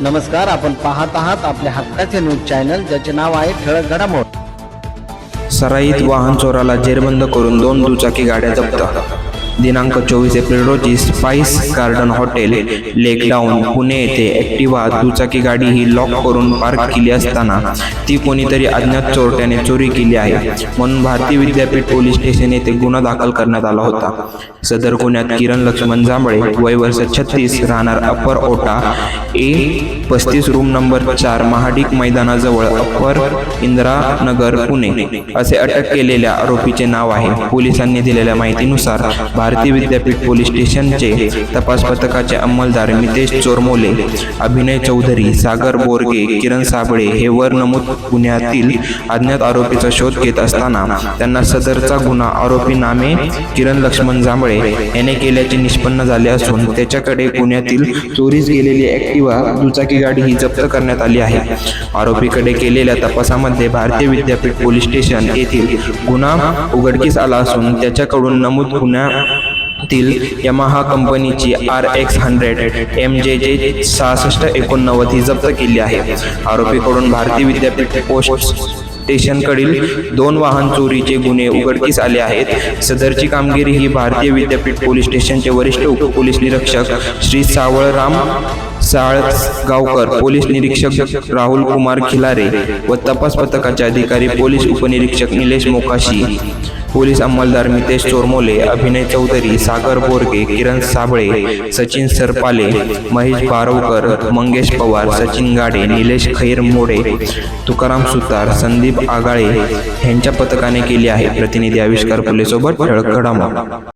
नमस्कार आपण पाहत आहात आपल्या हक्काचे न्यूज चॅनल ज्याचे नाव आहे ठळक घडामोड. सराईत वाहन चोराला जेरबंद करून दोन दुचाकी गाड्या जप्त. दिनांक चोवीस एप्रिल रोजी spice garden hotel lake town Pune येथे ॲक्टिवा दुचाकी गाडी ही लॉक करून पार्क केली असताना ती कोणीतरी अज्ञात चोरट्याने चोरी केली आहे. म्हणून भारतीय विद्यापीठ पोलीस स्टेशन येथे गुन्हा दाखल करण्यात आला होता. सदर गुन्ह्यात किरण लक्ष्मण जांभळे वय वर्ष छत्तीस राहणार अप्पर ओटा ए पस्तीस रूम नंबर चार महाडिक मैदानाजवळ अप्पर इंदिरानगर पुणे असे अटक केलेल्या आरोपीचे नाव आहे. पोलिसांनी दिलेल्या माहितीनुसार भारतीय विद्यापीठ पोलीस स्टेशनचे तपास पथकाचे अंमलदार मितेश चोरमोले अभिनय चौधरी सागर बोरगे किरण साबळे हे वर नमूद गुन्ह्यातील अज्ञात आरोपीचा शोध घेत असताना त्यांना सदरचा गुन्हा आरोपी नामे किरण लक्ष्मण जांभळे याने केल्याचे निष्पन्न झाले असून त्याच्याकडे पुण्यातील चोरीस गेलेली ॲक्टिवा दुचाकी गाडी ही जप्त करण्यात आली आहे. आरोपीकडे केलेल्या तपासामध्ये भारतीय विद्यापीठ पोलीस स्टेशन येथील गुन्हा उघडकीस आला असून त्याच्याकडून नमूद तील यमाहा कंपनीची आर एक्स हंड्रेड एम जे जे सहासष्ट एकोणनव्वद ही जप्त केली आहे. आरोपीकडून भारतीय विद्यापीठ पोस्ट स्टेशनकडील दोन वाहन चोरीचे गुन्हे उघडकीस आले आहेत. सदरची कामगिरी ही भारतीय विद्यापीठ पोलीस स्टेशनचे वरिष्ठ उपपोलीस निरीक्षक श्री सावळराम साळगावकर पोलीस निरीक्षक राहुल कुमार खिलारे व तपास पथकाचे अधिकारी पोलीस उपनिरीक्षक निलेश मोकाशी पोलीस अंमलदार मितेश चोरमोले अभिनय चौधरी सागर बोरगे किरण साबळे सचिन सरपाले महेश बारवकर मंगेश पवार सचिन गाडे निलेश खैर मोडे तुकाराम सुतार संदीप आगाळे यांच्या पथकाने केली आहे प्रतिनिधी आविष्कार पुलेसोबत ठळक घडामोड.